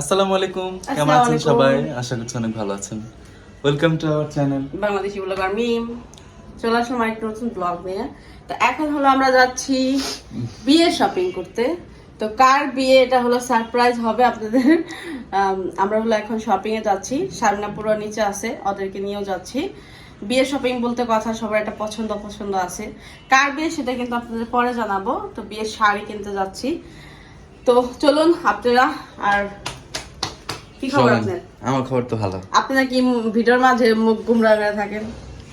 আসসালামু আলাইকুম। কেমন আছেন সবাই? আশা করছি অনেক ভালো আছেন। Welcome to our channel Bangladeshi blogger Mim. চলে আসলাম আরেকটা নতুন ব্লগ নিয়ে। তো এখন হলো আমরা যাচ্ছি বিয়ে শপিং করতে। তো কার বিয়ে এটা হলো সারপ্রাইজ হবে আপনাদের। আমরা হলো এখন শপিং এ যাচ্ছি। সামনা পুরো নিচে আছে ওদেরকে নিয়েও যাচ্ছি। বিয়ে শপিং বলতে কথা সবার একটা পছন্দ পছন্দ আছে। কার বিয়ে সেটা কিন্তু আপনাদের পরে জানাব। তো বিয়ের শাড়ি কিনতে যাচ্ছি। তো চলুন আপনারা আর কি খবর আপনার? আমার খবর তো ভালো। আপনারা কি ভিডিওর মাঝে মুখ গুমরা করে থাকেন?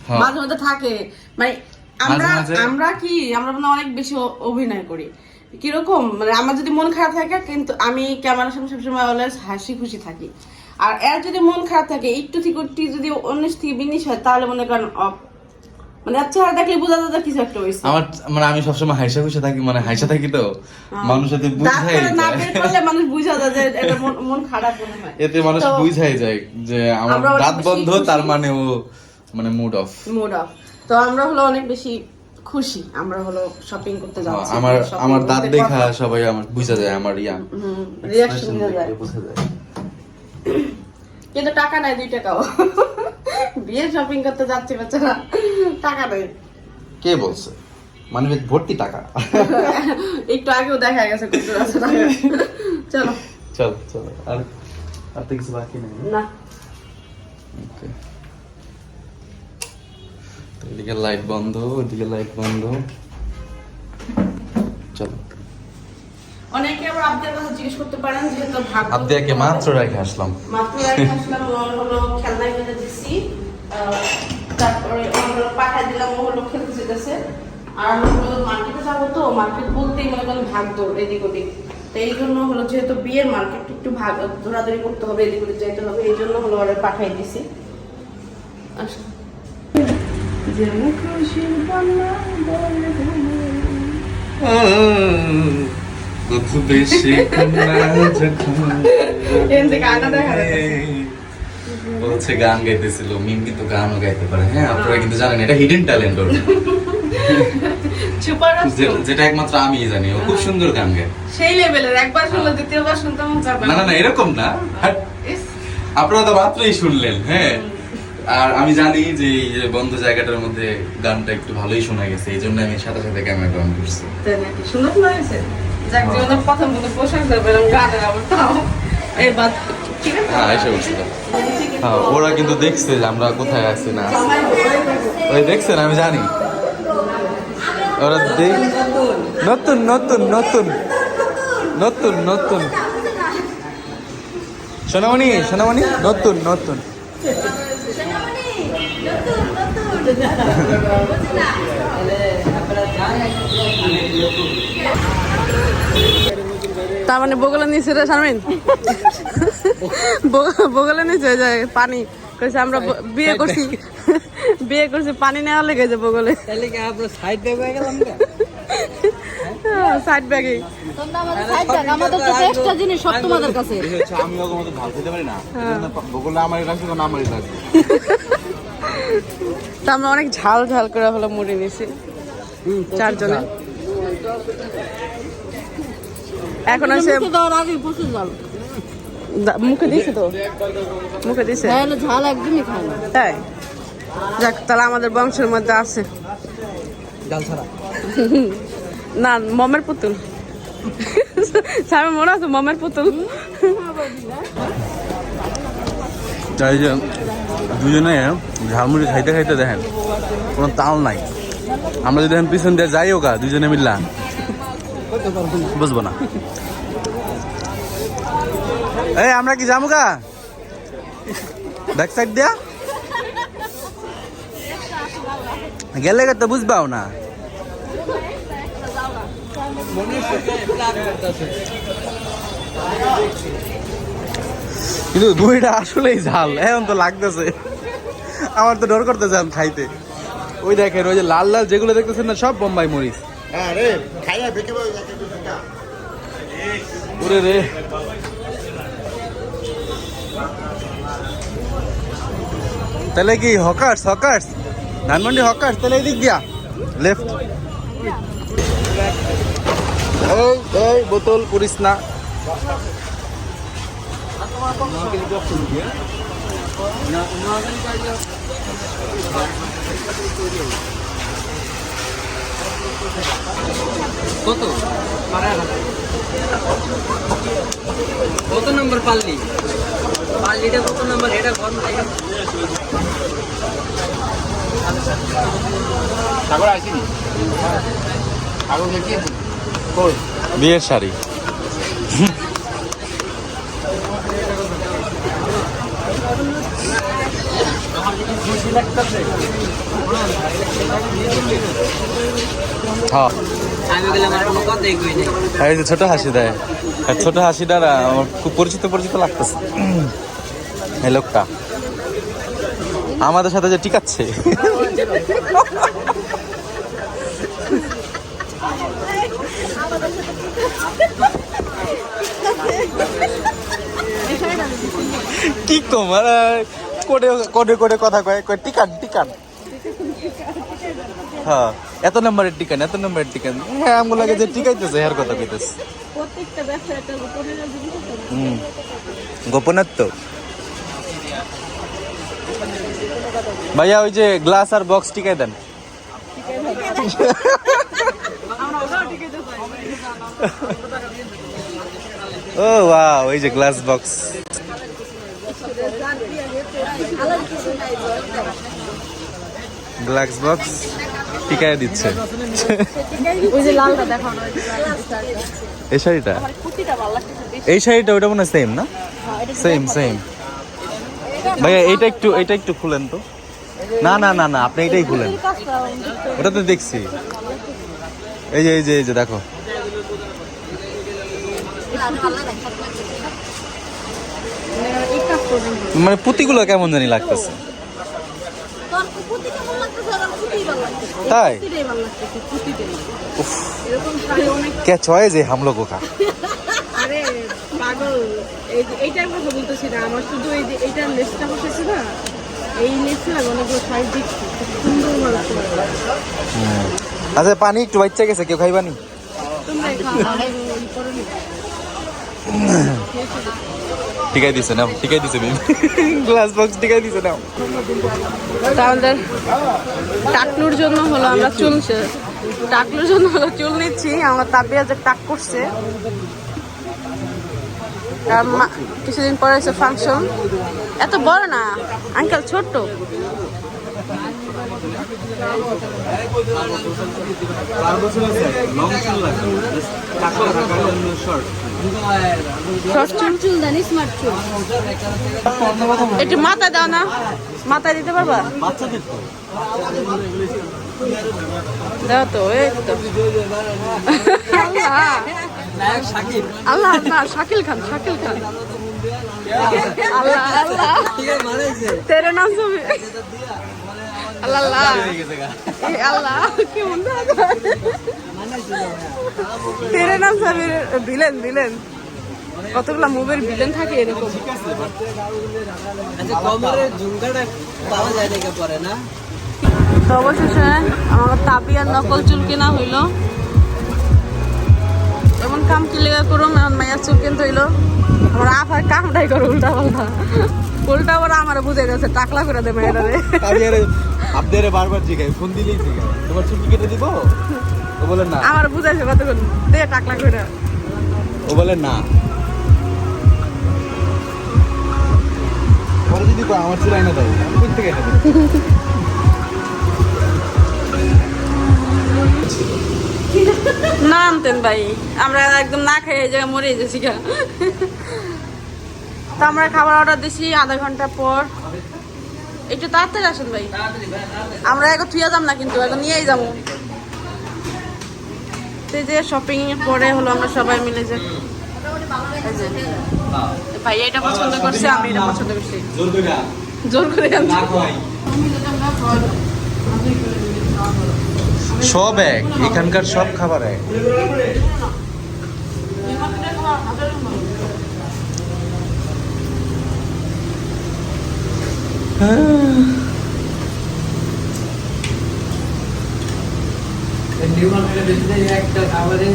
হ্যাঁ। মাঝে মধ্যে থাকে। মানে আমরা আমরা কি আমরা মানে অনেক বেশি অভিনয় করি। কীরকম? মানে আমার যদি মন খারাপ থাকে কিন্তু আমি ক্যামেরার সামনে সবসময় অলওয়েজ হাসি খুশি থাকি। আর এর যদি মন খারাপ থাকে একটু থেকে একটু যদি উনিশ থেকে বিনিশ হয় তাহলে মনে করেন অফ মানে চেহারা দেখলে বোঝা যায় কিছু একটা হয়েছে। আমার মানে আমি সবসময় হাইসা খুশি থাকি মানে হাইসা থাকি তো মানুষ এতে বুঝাই না বের করলে মানুষ বুঝা যায় যে এটা মন- মন খারাপ মনে হয়। এতে মানুষ বুঝাই যায় যে আমার দাঁত বন্ধ তার মানে ও মানে মুড অফ মুড অফ তো আমরা হলো অনেক বেশি খুশি। আমরা হলো শপিং করতে যাচ্ছি আমার আমার দাঁত দেখা সবাই আমার বুঝা যায় আমার ইয়া। বুঝা যায়। কিন্তু টাকা নাই দুই টাকাও। বিয়ে শপিং করতে যাচ্ছি বাচ্চারা টাকা নেই কে বলছে? মানে ভর্তি টাকা। একটু আগেও দেখা গেছে কুকুর আছে টাকা চলো। চল চল। আর আর তো কিছু বাকি নেই। না। ওকে। এদিকে লাইট বন্ধ ওদিকে লাইট বন্ধ। চলো। অনেকে আবার আপনার কথা জিজ্ঞেস করতে পারেন যেহেতু ভাগ আবদিয়াকে মাত্র রেখে আসলাম। মাত্র এক আসলাম হলো খেলনা কিনে দিছি। তারপরে পাঠাই দিলাম ও হলো খেলতে যেতেছে। আর হলো মার্কেটে যাব তো মার্কেট বলতেই মনে করেন ভাগ দৌড় এদিক ওদিক। তো এই জন্য হলো যেহেতু বিয়ের মার্কেট একটু ভাগ দৌড়াদৌড়ি করতে হবে এদিক ওদিক যাইতে হবে এই জন্য হলো ওরা পাঠাই দিছি। কত বেশি এখান থেকে আটা দেখা যাচ্ছে। ও হচ্ছে গান গাইতেছিল মিম কিন্তু গানও গাইতে পারে হ্যাঁ? আপনারা কিন্তু জানেন এটা হিডেন ট্যালেন্ট ওর। যেটা একমাত্র আমি জানি ও খুব সুন্দর গান গায়। সেই লেভেলের একবার শুনলে দ্বিতীয়বার শুনতে মন চাবে না। না না এরকম না। আপনারা তো মাত্রই শুনলেন হ্যাঁ? আর আমি জানি যে এই যে বন্ধ জায়গাটার মধ্যে গানটা একটু ভালোই শোনা গেছে এই জন্য আমি সাথে সাথে ক্যামেরা অন করছি? সুন্দর শোনা গেছে? যাক, জীবনের প্রথম কোনো পোশাক দেবে এরকম গানের আবার তাও। এই বাদ, ঠিক আছে? হ্যাঁ এসে হ্যাঁ ওরা কিন্তু দেখছে যে আমরা কোথায় আছি না। ওই দেখছেন, আমি জানি। ওরা দেখ নতুন নতুন নতুন। নতুন নতুন। সোনামণি সোনামণি, নতুন নতুন। তার মানে বগলে নিচে রে শারমিন। বগ- বগলে নিচে যায় পানি। কইছে আমরা বিয়ে করছি। বিয়ে করছি পানি নেওয়া লেগে যে বগলে। তাহলে কি আমরা সাইড দেবে গেলাম না সাইড ব্যাগে আমাদের তো এক্সট্রা জিনিস সব তোমাদের কাছে আমি ওকে মতো ভালো খেতে পারি না বগুলা আমারই লাগছে কোনো আমারই লাগছে তা আমরা অনেক ঝাল ঝাল করে হলো মুড়ি নিছি। চারজনে। এখন আছে মুখে দেওয়ার আগে প্রচুর জাল মুখে দিছে তো? মুখে দিছে? তাহলে ঝাল একদমই খায় না। তাই? যাক তাহলে আমাদের বংশের মধ্যে আছে। না মমের পুতুল। স্যার মনে আছে মমের পুতুল? এই যে দুজনে ঝালমুড়ি খাইতে খাইতে দেখেন কোনো তাল নাই। আমরা যদি পিছন দিয়ে যাইও কা দুজনে মিললা। বুঝব না। এই, আমরা কি যাব গা? ব্যাক সাইড দিয়া? গেলে তো বুঝবাও না। কিন্তু দুইটা আসলেই ঝাল, এখন তো লাগতেছে। আমার তো ডর করতেছে আমি খাইতে। ওই দেখেন, ওই যে লাল লাল যেগুলো দেখতেছেন না, সব বোম্বাই মরিচ। ওরে রে। তাহলে কি হকার্স হকার্স? ধানমন্ডি হকার্স, তাহলে এদিক দিয়া। লেফট এই এই, বোতল করিস না। কত? কত নম্বর পাল্লি? পাল্লিটা কত নম্বর? এটা কত সাগর আসিনি সাগর দেখিয়েছি বিয়ের শাড়ি। এই যে ছোট হাসি দেয়। ছোট হাসিটা না আমার খুব পরিচিত পরিচিত লাগতেছে। এই লোকটা। আমাদের সাথে যে টিকাচ্ছে। কি তোমার কোডে কোডে কোডে কথা কয় কয়, টিকান টিকান। হ্যাঁ এত নম্বরের টিকান এত নম্বরের টিকান হ্যাঁ আমগুলো লাগে যে টিকাইতেছে এর কথা কইতেছে। প্রত্যেকটা ব্যবসা একটা গোপনীয় জিনিস হুম। গোপনাত্ম ভাইয়া ওই যে গ্লাস আর বক্স টিকাই দেন। ও ওয়াও এই যে গ্লাস বক্স। গ্লাস বক্স টিকায় দিচ্ছে। ওই যে লালটা। এই শাড়িটা। এই শাড়িটা ওটা মনে হয় সেম না? সেম সেম ভাইয়া এইটা একটু এটা একটু খুলেন তো। না না না না আপনি এটাই খুলেন। ওটা তো দেখছি। এই যে এই যে এই যে দেখো। মানে পুঁতিগুলো কেমন জানি লাগতেছে তোর কুকুরটি কেমন লাগতেছে আর কুকুরটি ভালো লাগতেছে তাই? কে আরে পাগল। এই যে এইটার কথা বলতেছি না। আমার শুধু এই এইটার লেসটা বসেছে না এই লেসটা অনেকগুলো শাড়ি দেখছি। সুন্দর আচ্ছা পানি একটু বাচ্চা গেছে কেউ খাইবানি তোমরা খাও। ঠিকাই দিছে নাও ঠিকাই দিছে মিম গ্লাস বক্স ঠিকাই দিছে নাও। তা আমাদের টাকলুর জন্য হলো আমরা চুল টাকলুর জন্য হলো চুল নিচ্ছি আমার তাবিয়া যে টাক করছে। কিছুদিন পরে হচ্ছে ফাংশন এত বড় না আঙ্কেল ছোট্ট। শর্ট চুল চুল দেন একটু মাথায় দাও না। মাথায় দিতে পারবা? দাও তো, এই তো। আল্লাহ। আল্লাহ শাকিল খান শাকিল খান। আল্লাহ আল্লাহ। আছে নাম সবে আল্লাহ আল্লাহ। তেরে নাম সবে ভিলেন ভিলেন। কতগুলা মুভির ভিলেন থাকে এরকম? আচ্ছা কমরের ঝুমকাটা পাওয়া যায় নাকি পরে না? তো অবশেষে আমার তাবিয়ার নকল চুল কেনা হইল। এমন কাম কি লেগে করুম এমন মাইয়ার চুল কিনতে হইল। আমার আফার কামটাই করো উল্টা পাল্টা। উল্টা ওরা আমার বুঝে গেছে টাকলা করে দেবে এটারে। আমি আরে আপনারে বারবার জিগাই ফোন দিলেই জিগাই তোমার ছুটি কেটে দিব? ও বলে না। আমার বুঝাইছে কতক্ষণ? দে টাকলা করে। ও বলে না। পরে যদি কয় আমার চুল আইনা দাও আমি কোথা থেকে না আনতেন ভাই আমরা একদম না খেয়ে এই জায়গায় মরে গেছি গা। তো আমরা খাবার অর্ডার দিছি আধা ঘণ্টা পর। একটু তাড়াতাড়ি আসুন ভাই। আমরা এখন থুয়ে যাম না কিন্তু এখন নিয়েই যাব। তো এই যে শপিং পরে হলো আমরা সবাই মিলে যে ভাই এটা পছন্দ করছে আমি এটা পছন্দ করছি। জোর করে আনছি সব এক এখানকার সব খাবার এক। নিউ মার্কেটে বেশি একটা খাবারে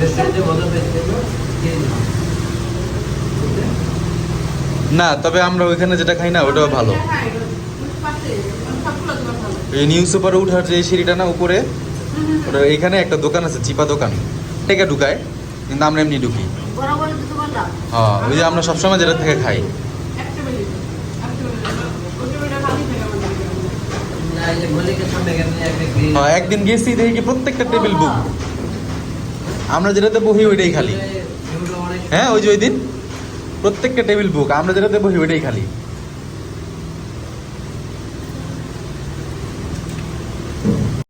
রেস্টুরেন্টে বদল বেশি না তবে আমরা ওইখানে যেটা খাই না ওটাও ভালো। এই নিউজ পেপারে উঠার যে সিঁড়িটা না উপরে ওটা এখানে একটা দোকান আছে চিপা দোকান। থেকে ঢুকায় কিন্তু আমরা এমনি ঢুকি। হ্যাঁ ওই যে আমরা সবসময় যেটা থেকে খাই। একদিন গেছি দেখি প্রত্যেকটা টেবিল বুক আমরা যেটাতে বহি ওইটাই খালি। হ্যাঁ ওই যে ওই দিন প্রত্যেকটা টেবিল বুক আমরা যেটাতে বহি ওইটাই খালি।